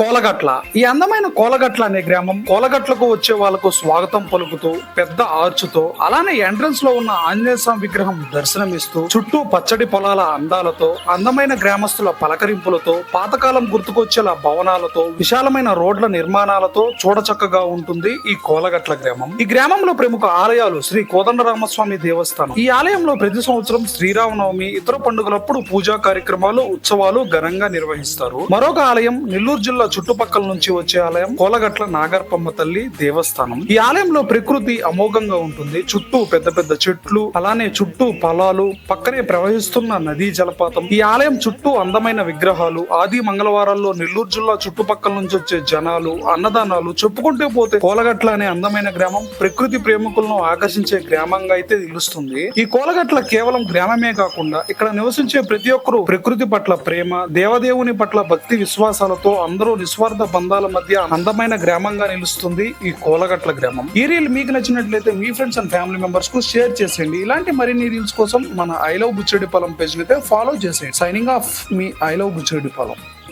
కోలగట్ల. ఈ అందమైన కోలగట్ల అనే గ్రామం కోలగట్లకు వచ్చే వాళ్ళకు స్వాగతం పలుకుతూ పెద్ద ఆర్చుతో అలానే ఎంట్రన్స్లో ఉన్న ఆంజనేయ స్వామి విగ్రహం దర్శనమిస్తూ చుట్టూ పచ్చడి పొలాల అందాలతో అందమైన గ్రామస్తుల పలకరింపులతో పాతకాలం గుర్తుకొచ్చేలా భవనాలతో విశాలమైన రోడ్ల నిర్మాణాలతో చూడచక్కగా ఉంటుంది ఈ కోలగట్ల గ్రామం. ఈ గ్రామంలో ప్రముఖ ఆలయాలు శ్రీ కోదండరామస్వామి దేవస్థానం. ఈ ఆలయంలో ప్రతి సంవత్సరం శ్రీరామనవమి ఇతర పండుగలప్పుడు పూజా కార్యక్రమాలు ఉత్సవాలు ఘనంగా నిర్వహిస్తారు. మరొక ఆలయం నెల్లూరు జిల్లా చుట్టుపక్కల నుంచి వచ్చే ఆలయం కోలగట్ల నాగర్పమ్మ తల్లి దేవస్థానం. ఈ ఆలయంలో ప్రకృతి అమోఘంగా ఉంటుంది. చుట్టూ పెద్ద పెద్ద చెట్లు అలానే చుట్టూ పొలాలు పక్కనే ప్రవహిస్తున్న నదీ జలపాతం. ఈ ఆలయం చుట్టూ అందమైన విగ్రహాలు ఆది మంగళవారాల్లో నెల్లూరు జిల్లా చుట్టుపక్కల నుంచి వచ్చే జనాలు అన్నదానాలు చెప్పుకుంటూ పోతే కోలగట్ల అనే అందమైన గ్రామం ప్రకృతి ప్రేమికులను ఆకర్షించే గ్రామంగా అయితే నిలుస్తుంది. ఈ కోలగట్ల కేవలం గ్రామమే కాకుండా ఇక్కడ నివసించే ప్రతి ఒక్కరూ ప్రకృతి పట్ల ప్రేమ దేవదేవుని పట్ల భక్తి విశ్వాసాలతో అందరూ నిస్వార్థ బంధాల మధ్య అందమైన గ్రామంగా నిలుస్తుంది ఈ కోలగట్ల గ్రామం. ఈ రీల్ మీకు నచ్చినట్లయితే మీ ఫ్రెండ్స్ అండ్ ఫ్యామిలీ మెంబర్స్కు షేర్ చేసేయండి. ఇలాంటి మరిన్ని రీల్స్ కోసం మన ఐ లవ్ బుచ్చడి పొలం పేజ్ అయితే ఫాలో చేసేయండి. సైనింగ్ ఆఫ్ మీ ఐ లవ్ బుచ్చడి పొలం.